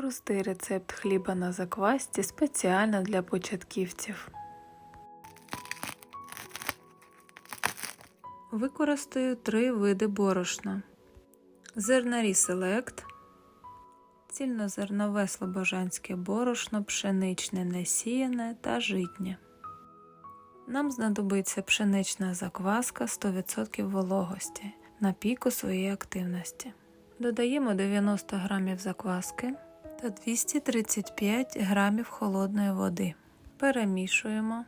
Простий рецепт хліба на заквасці спеціально для початківців. Використаю три види борошна: зернарі селект, цільнозернове слобожанське борошно, пшеничне несіяне та житнє. Нам знадобиться пшенична закваска 100% вологості на піку своєї активності. Додаємо 90 г закваски та 235 г холодної води. Перемішуємо.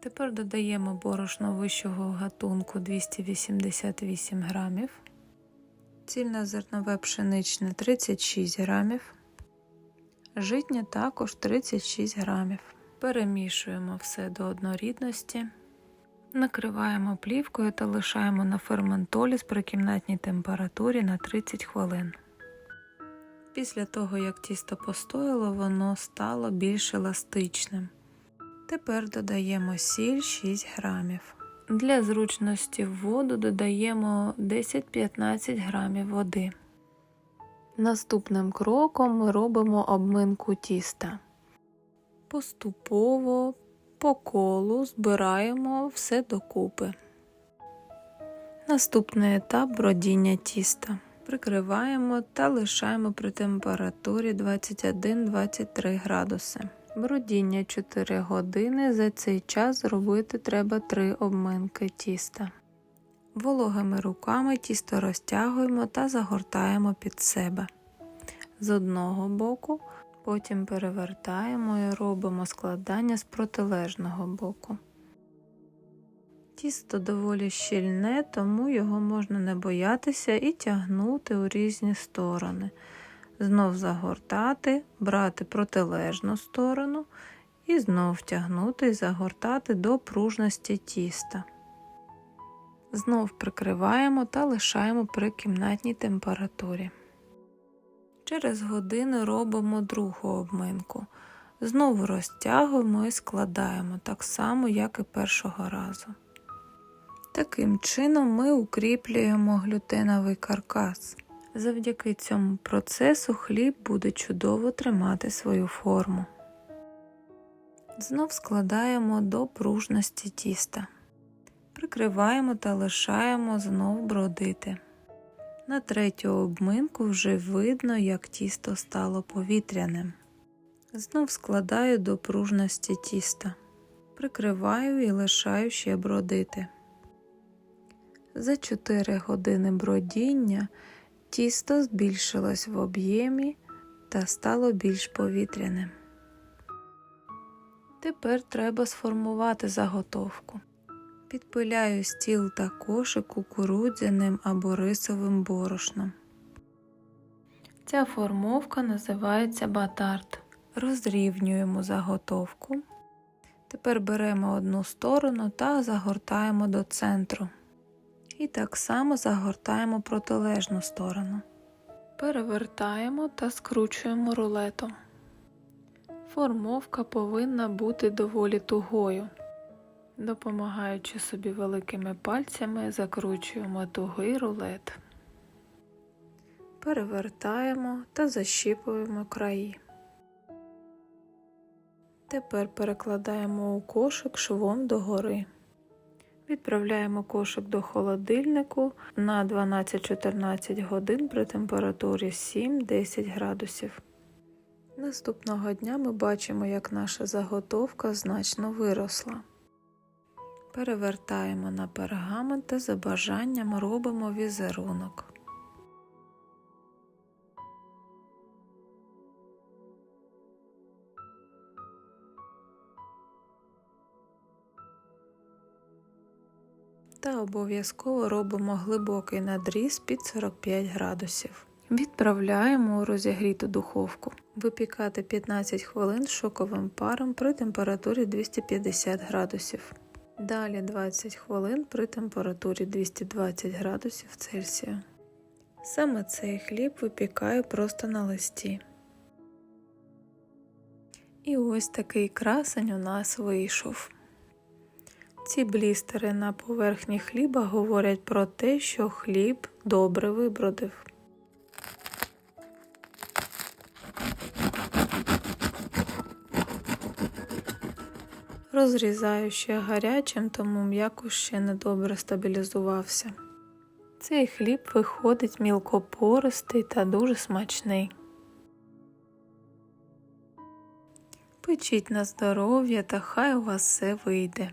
Тепер додаємо борошно вищого гатунку 288 г, цільнозернове пшеничне 36 г, житнє також 36 г. Перемішуємо все до однорідності. Накриваємо плівкою та лишаємо на ферментолі при кімнатній температурі на 30 хвилин. Після того, як тісто постояло, воно стало більш еластичним. Тепер додаємо сіль 6 грамів. Для зручності в воду додаємо 10-15 грамів води. Наступним кроком ми робимо обминку тіста. Поступово по колу збираємо все докупи. Наступний етап бродіння тіста. Прикриваємо та лишаємо при температурі 21-23 градуси. Бродіння 4 години. За цей час зробити треба 3 обминки тіста. Вологими руками тісто розтягуємо та загортаємо під себе. З одного боку Потім перевертаємо і робимо складання з протилежного боку. Тісто доволі щільне, тому його можна не боятися і тягнути у різні сторони. Знов загортати, брати протилежну сторону і знов тягнути і загортати до пружності тіста. Знов прикриваємо та лишаємо при кімнатній температурі. Через годину робимо другу обминку. Знову розтягуємо і складаємо так само, як і першого разу. Таким чином ми укріплюємо глютеновий каркас. Завдяки цьому процесу хліб буде чудово тримати свою форму. Знов складаємо до пружності тіста. Прикриваємо та лишаємо знов бродити. На третю обминку вже видно, як тісто стало повітряним. Знов складаю до пружності тіста, прикриваю і лишаю ще бродити. За 4 години бродіння тісто збільшилось в об'ємі та стало більш повітряним. Тепер треба сформувати заготовку. Підпиляю стіл та кошик кукурудзяним або рисовим борошном. Ця формовка називається батарт. Розрівнюємо заготовку. Тепер беремо одну сторону та загортаємо до центру. І так само загортаємо протилежну сторону. Перевертаємо та скручуємо рулетом. Формовка повинна бути доволі тугою. Допомагаючи собі великими пальцями, закручуємо тугий рулет, перевертаємо та защіпуємо краї. Тепер перекладаємо у кошик швом догори. Відправляємо кошик до холодильнику на 12-14 годин при температурі 7-10 градусів. Наступного дня ми бачимо, як наша заготовка значно виросла. Перевертаємо на пергамент та за бажанням робимо візерунок. Та обов'язково робимо глибокий надріз під 45 градусів. Відправляємо у розігріту духовку. Випікати 15 хвилин шоковим паром при температурі 250 градусів. Далі 20 хвилин при температурі 220 градусів Цельсія. Саме цей хліб випікаю просто на листі. І ось такий красень у нас вийшов. Ці блістери на поверхні хліба говорять про те, що хліб добре вибродив. Розрізаю ще гарячим, тому м'яко ще недобре стабілізувався. Цей хліб виходить мілкопористий та дуже смачний. Печіть на здоров'я та хай у вас все вийде.